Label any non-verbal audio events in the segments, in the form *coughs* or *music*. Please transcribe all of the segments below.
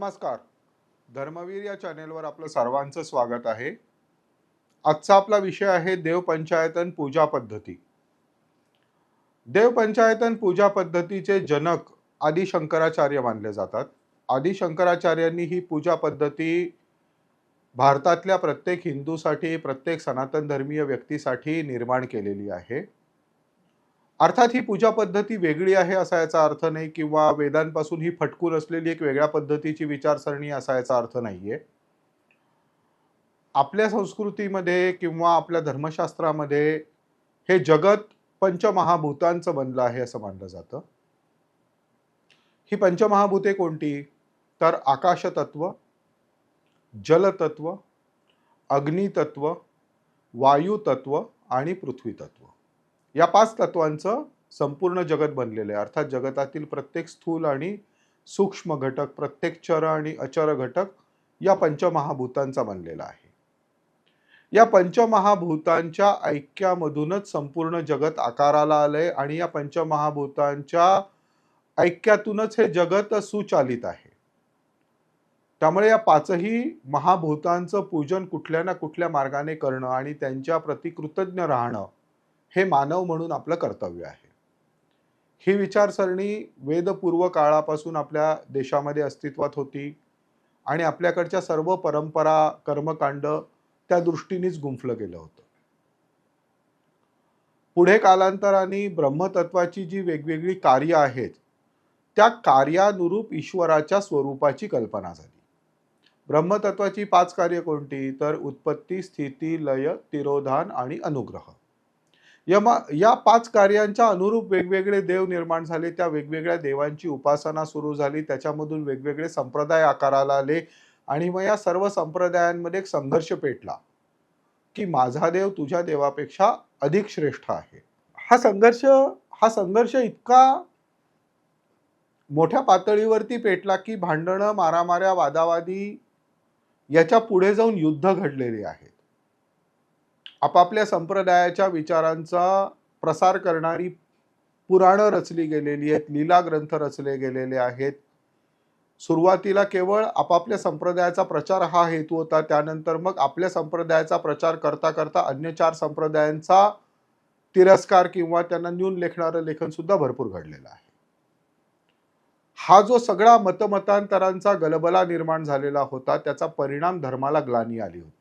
नमस्कार. धर्मवीर या चॅनेलवर आपलं सर्वांचं स्वागत आहे. आजचा आपला विषय आहे देवपंचायतन पूजा पद्धती. देवपंचायतन पूजा पद्धतीचे जनक आदि शंकराचार्य मानले जातात. आदि शंकराचार्यांनी ही पूजा पद्धती भारतातल्या प्रत्येक हिंदूसाठी प्रत्येक सनातन धर्मीय व्यक्तीसाठी निर्माण केलेली आहे. अर्थात ही पूजा पद्धती वेगळी आहे असा याचा अर्थ नाही किंवा वेदांपासून ही फटकून असलेली एक वेगळ्या पद्धतीची विचारसरणी असा याचा अर्थ नाहीये. आपल्या संस्कृतीमध्ये किंवा आपल्या धर्मशास्त्रामध्ये हे जगत पंचमहाभूतांचं बनलं आहे असं मानलं जातं. ही पंचमहाभूते कोणती? तर आकाशतत्व जलतत्व अग्नितत्व वायुतत्व आणि पृथ्वीतत्व. या पाच तत्वांचं संपूर्ण जगत बनलेलं आहे. अर्थात जगतातील प्रत्येक स्थूल आणि सूक्ष्म घटक प्रत्येक चर आणि अचर घटक या पंचमहाभूतांचा बनलेला आहे. या पंचमहाभूतांच्या ऐक्यामधूनच संपूर्ण जगत आकाराला आलंय आणि या पंचमहाभूतांच्या ऐक्यातूनच हे जगत सुचालित आहे. त्यामुळे या पाचही महाभूतांचं पूजन कुठल्या ना कुठल्या मार्गाने करणं आणि त्यांच्या प्रति कृतज्ञ राहणं हे मानव म्हणून आपलं कर्तव्य आहे. ही विचारसरणी वेदपूर्व काळापासून आपल्या देशामध्ये अस्तित्वात होती आणि आपल्याकडच्या सर्व परंपरा कर्मकांड त्या दृष्टीनेच गुंफलं गेलं होतं. पुढे कालांतराने ब्रह्मतत्वाची जी वेगवेगळी कार्य आहेत त्या कार्यानुरूप ईश्वराच्या स्वरूपाची कल्पना झाली. ब्रह्मतत्वाची पाच कार्य कोणती? तर उत्पत्ती स्थिती लय तिरोधान आणि अनुग्रह. या या पाच कार्यांच्या अनुरूप वेगवेगळे देव निर्माण झाले. त्या वेगवेगळ्या देवांची उपासना सुरू झाली. त्याच्यामधून वेगवेगळे संप्रदाय आकाराला आले आणि मग या सर्व संप्रदायांमध्ये एक संघर्ष पेटला की माझा देव तुझ्या देवापेक्षा अधिक श्रेष्ठ आहे. हा संघर्ष हा संघर्ष इतका मोठ्या पातळीवरती पेटला की भांडणं मारामाऱ्या वादावादी याच्यापुढे जाऊन युद्ध घडलेली आहे. आपापल्या संप्रदायाच्या विचारांचा प्रसार करणारी पुराणं रचली गेलेली आहेत लीला ग्रंथ रचले गेलेले आहेत. सुरुवातीला केवळ आपापल्या संप्रदायाचा प्रचार हा हेतू होता त्यानंतर मग आपल्या संप्रदायाचा प्रचार करता करता अन्य चार संप्रदायांचा तिरस्कार किंवा त्यांना न्यून लेखणारं लेखन सुद्धा भरपूर घडलेलं आहे. हा जो सगळा मतमतांतरांचा गलबला निर्माण झालेला होता त्याचा परिणाम धर्माला ग्लानी आली होती.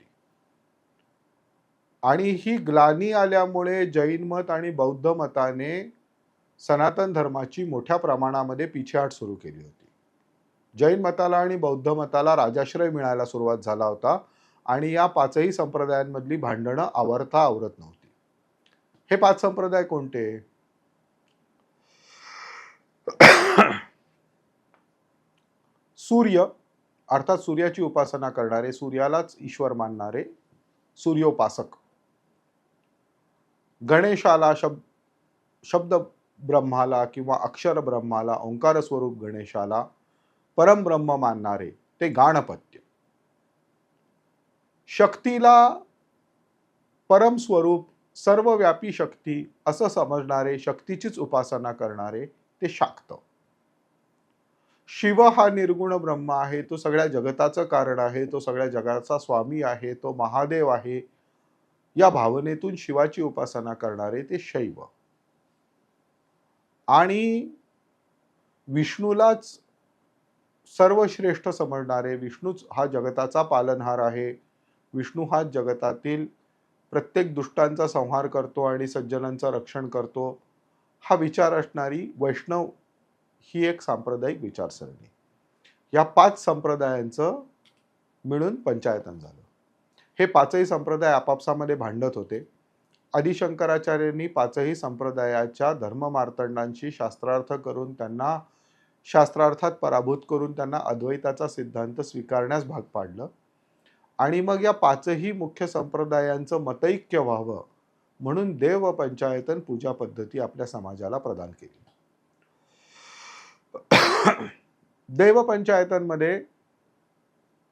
आणि ही ग्लानी आल्यामुळे जैन मत आणि बौद्ध मताने सनातन धर्माची मोठ्या प्रमाणामध्ये पिछेहाट सुरू केली होती. जैन मताला आणि बौद्ध मताला राजाश्रय मिळायला सुरुवात झाला होता आणि या पाचही संप्रदायांमधली भांडणं आवरता आवरत नव्हती. हे पाच संप्रदाय कोणते? सूर्य अर्थात सूर्याची उपासना करणारे सूर्यालाच ईश्वर मानणारे सूर्योपासक. गणेशाला शब्द शब्द ब्रह्माला किंवा अक्षर ब्रह्माला ओंकार स्वरूप गणेशाला परमब्रह्म मानणारे ते गाणपत्य. शक्तीला परम स्वरूप सर्वव्यापी शक्ती असं समजणारे शक्तीचीच उपासना करणारे ते शाक्त. शिव हा निर्गुण ब्रह्म आहे तो सगळ्या जगताचं कारण आहे तो सगळ्या जगाचा स्वामी आहे तो महादेव आहे या भावनेतून शिवाची उपासना करणारे ते शैव. आणि विष्णूलाच सर्वश्रेष्ठ समजणारे विष्णूच हा जगताचा पालनहार आहे. विष्णू हा जगतातील प्रत्येक दुष्टांचा संहार करतो आणि सज्जनांचं रक्षण करतो. हा विचार असणारी वैष्णव ही एक सांप्रदायिक विचारसरणी. या पाच संप्रदायांचं मिळून पंचायतन झालं. हे पाचही संप्रदाय आपापसामध्ये भांडत होते. आदिशंकराचार्यांनी पाचही संप्रदायाच्या धर्ममार्तंडांशी शास्त्रार्थ करून त्यांना शास्त्रार्थात पराभूत करून त्यांना अद्वैताचा सिद्धांत स्वीकारण्यास भाग पाडलं. आणि मग या पाचही मुख्य संप्रदायांचं मतैक्य व्हावं म्हणून देव पंचायतन पूजा पद्धती आपल्या समाजाला प्रदान केली. *coughs* देव पंचायतांमध्ये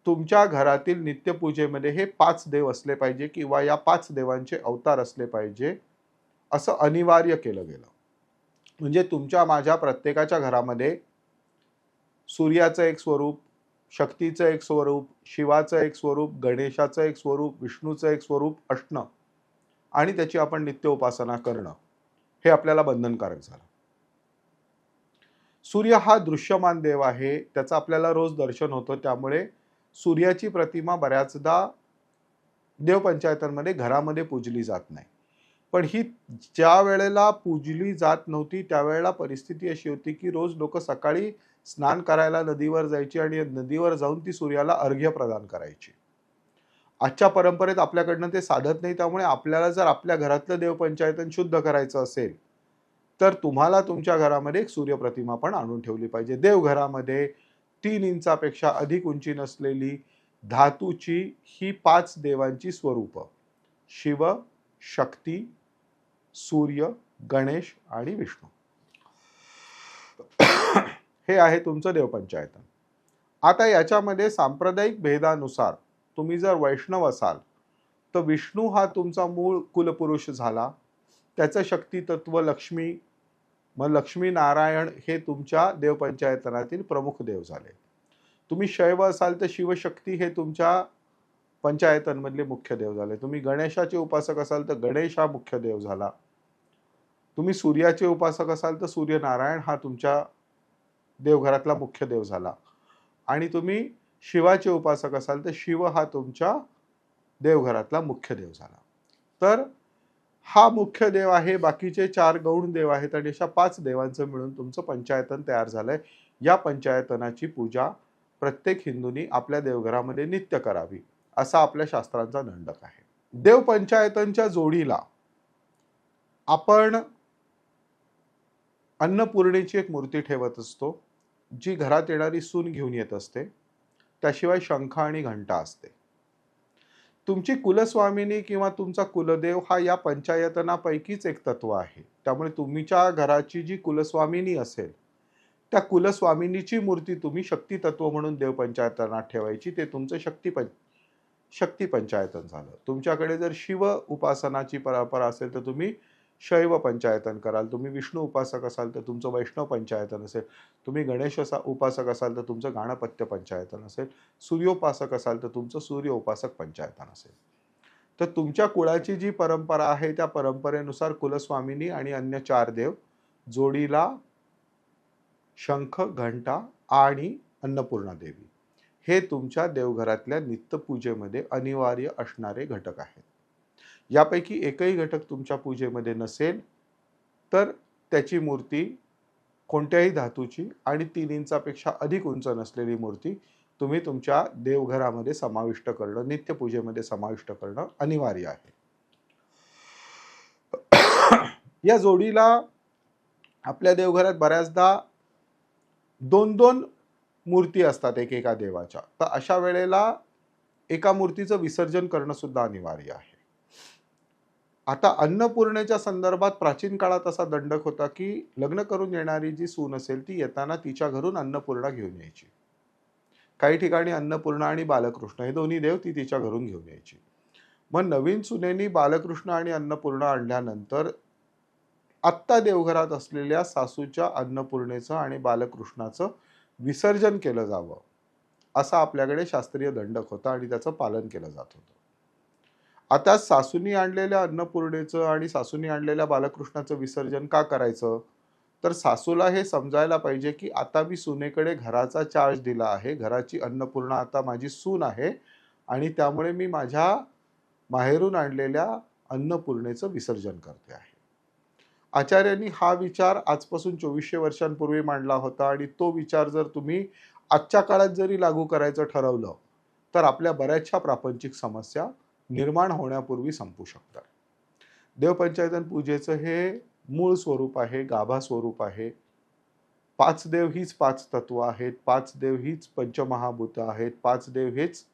तुमच्या घरातील नित्यपूजेमध्ये हे पाच देव असले पाहिजे किंवा या पाच देवांचे अवतार असले पाहिजे असं अनिवार्य केलं गेलं. म्हणजे तुमच्या माझ्या प्रत्येकाच्या घरामध्ये सूर्याचं एक स्वरूप शक्तीचं एक स्वरूप शिवाचं एक स्वरूप गणेशाचं एक स्वरूप विष्णूचं एक स्वरूप असणं आणि त्याची आपण नित्य उपासना करणं हे आपल्याला बंधनकारक झालं. सूर्य हा दृश्यमान देव आहे त्याचं आपल्याला रोज दर्शन होतं त्यामुळे सूर्याची प्रतिमा बऱ्याचदा देवपंचायतांमध्ये घरामध्ये पूजली जात नाही. पण ही ज्या वेळेला पूजली जात नव्हती त्यावेळेला परिस्थिती अशी होती की रोज लोक सकाळी स्नान करायला नदीवर जायची आणि नदीवर जाऊन ती सूर्याला अर्घ्य प्रदान करायची. आजच्या परंपरेत आपल्याकडनं ते साधत नाही त्यामुळे आपल्याला जर आपल्या घरातलं देवपंचायतन शुद्ध करायचं असेल तर तुम्हाला तुमच्या घरामध्ये एक सूर्यप्रतिमा पण आणून ठेवली पाहिजे. देवघरामध्ये तीन इंचापेक्षा अधिक उंची नसलेली धातूची ही पाच देवांची स्वरूप. शिव शक्ती सूर्य गणेश आणि विष्णू. हे आहे तुमचं देवपंचायतन आता याच्यामध्ये सांप्रदायिक भेदानुसार तुम्ही जर वैष्णव असाल तर विष्णू हा तुमचा मूळ कुलपुरुष झाला. त्याचं शक्ती तत्व लक्ष्मी मग लक्ष्मी नारायण हे तुमच्या देवपंचायतनातील प्रमुख देव झाले. तुम्ही शैव असाल तर शिवशक्ती हे तुमच्या पंचायतांमधले मुख्य देव झाले. तुम्ही गणेशाचे उपासक असाल तर गणेश हा मुख्य देव झाला. तुम्ही सूर्याचे उपासक असाल तर सूर्यनारायण हा तुमच्या देवघरातला मुख्य देव झाला. आणि तुम्ही शिवाचे उपासक असाल तर शिव हा तुमच्या देवघरातला मुख्य देव झाला. तर हा मुख्य देव आहे बाकीचे चार गौण देव आहेत आणि अशा पाच देवांचं मिळून तुमचं पंचायतन तयार झालंय. या पंचायतनाची पूजा प्रत्येक हिंदूंनी आपल्या देवघरामध्ये नित्य करावी असा आपल्या शास्त्रांचा दंडक आहे. देवपंचायतनच्या जोडीला आपण अन्नपूर्णेची एक मूर्ती ठेवत असतो जी घरात येणारी सून घेऊन येत असते. त्याशिवाय शंख आणि घंटा असते. तुमची कुलस्वामिनी किंवा तुमचा कुलदेव हा या पंचायतनापैकीच एक तत्व आहे. त्यामुळे तुमच्या घराची जी कुलस्वामिनी असेल त्या कुलस्वामिनीची मूर्ती तुम्ही शक्ती तत्व म्हणून देवपंचायतनात ठेवायची ते तुमचं शक्ती पं शक्ती पंचायतन झालं. तुमच्याकडे जर शिव उपासनाची परंपरा असेल तर तुम्ही शैव पंचायतन कराल तुम्ही विष्णू उपासक असाल तर तुमचं वैष्णव पंचायतन असेल तुम्ही गणेश असा उपासक असाल तर तुमचं गाणपत्य पंचायतन असेल सूर्योपासक असाल तर तुमचं सूर्य उपासक पंचायतन असेल. तर तुमच्या कुळाची जी परंपरा आहे त्या परंपरेनुसार कुलस्वामिनी आणि अन्य चार देव जोडीला शंख घंटा आणि अन्नपूर्णा देवी हे तुमच्या देवघरातल्या नित्यपूजेमध्ये अनिवार्य असणारे घटक आहेत. यापैकी एकही घटक तुमच्या पूजेमध्ये नसेल तर त्याची मूर्ती कोणत्याही धातूची आणि तीन इंचापेक्षा अधिक उंच नसलेली मूर्ती तुम्ही तुमच्या देवघरामध्ये समाविष्ट करणं नित्यपूजेमध्ये समाविष्ट करणं अनिवार्य आहे. या जोडीला आपल्या देवघरात बऱ्याचदा दोन दोन मूर्ती असतात एकेका देवाच्या. तर अशा वेळेला एका मूर्तीचं विसर्जन करणं सुद्धा अनिवार्य आहे. आता अन्नपूर्णेच्या संदर्भात प्राचीन काळात असा दंडक होता की लग्न करून येणारी जी सून असेल ती येताना तिच्या घरून अन्नपूर्णा घेऊन यायची. काही ठिकाणी अन्नपूर्णा आणि बालकृष्ण हे दोन्ही देव ती तिच्या घरून घेऊन यायची. मग नवीन सुनेनी बालकृष्ण आणि अन्नपूर्णा आणल्यानंतर आत्ता देवघरात असलेल्या सासूच्या अन्नपूर्णेचं आणि बालकृष्णाचं विसर्जन केलं जावं असा आपल्याकडे शास्त्रीय दंडक होता आणि त्याचं पालन केलं जात होतं. आता सासूनी आणलेल्या अन्नपूर्णेचं आणि सासूनी आणलेल्या बालकृष्णाचं विसर्जन का करायचं? तर सासूला हे समजायला पाहिजे की आता मी सुनेकडे घराचा चार्ज दिला आहे. घराची अन्नपूर्णा आता माझी सून आहे आणि त्यामुळे मी माझ्या माहेरून आणलेल्या अन्नपूर्णेचं विसर्जन करते आहे. आचार्यांनी हा विचार आजपासून चोवीसशे वर्षांपूर्वी मांडला होता आणि तो विचार जर तुम्ही आजच्या काळात जरी लागू करायचं ठरवलं तर आपल्या बऱ्याचशा प्रापंचिक समस्या निर्माण होण्यापूर्वी संपू शकतात. देवपंचायतन पूजेचं हे मूळ स्वरूप आहे गाभा स्वरूप आहे. पाच देव हीच पाच तत्व आहेत पाच देव हीच पंचमहाभूत आहेत पाच देव हेच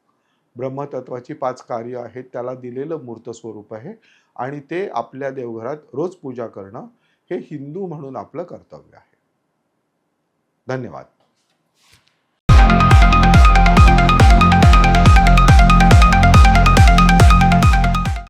ब्रह्मतत्वाची पाच कार्य आहेत त्याला दिलेलं मूर्त स्वरूप आहे आणि ते आपल्या देवघरात रोज पूजा करणं हे हिंदू म्हणून आपलं कर्तव्य आहे. धन्यवाद.